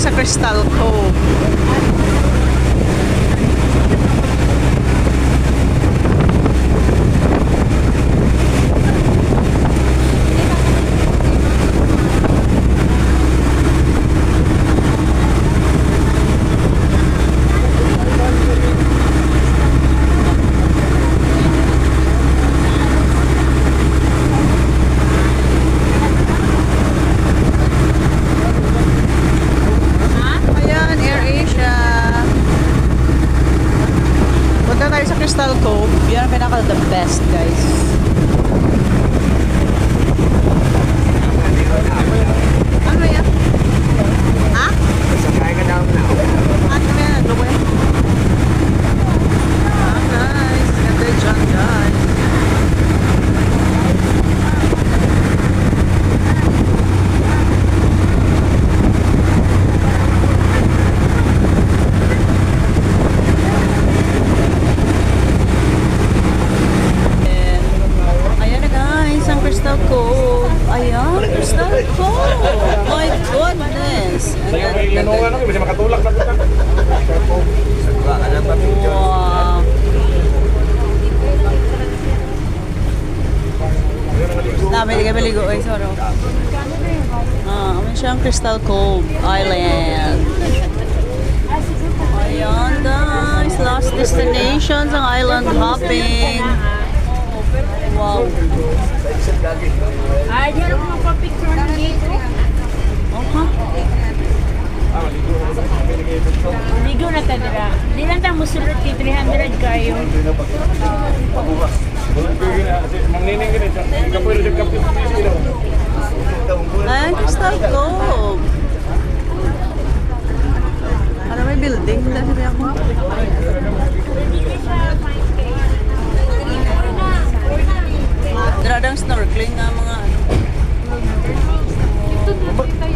sa Crystal Cove. Yan ang pinaka the best, guys. Ayan, Crystal Cove. My goodness. Ang May ano ganda. ano, kasi makatulak na kita. Alam pa picture. Wow. Dami di kami ligo ay soro. Ah, amin siyang Crystal Cove Island. Ayan guys, last destinations ang island hopping. Wow. Meron mo pa picture na dito? Oo. Ligo na ta dira. Di lang ta musulot kay 300 kayo. Mangnining gani ta. Kapoy ra kapoy. Ang gusto ko. Para may building na siya ako. Dradang snorkeling nga mga But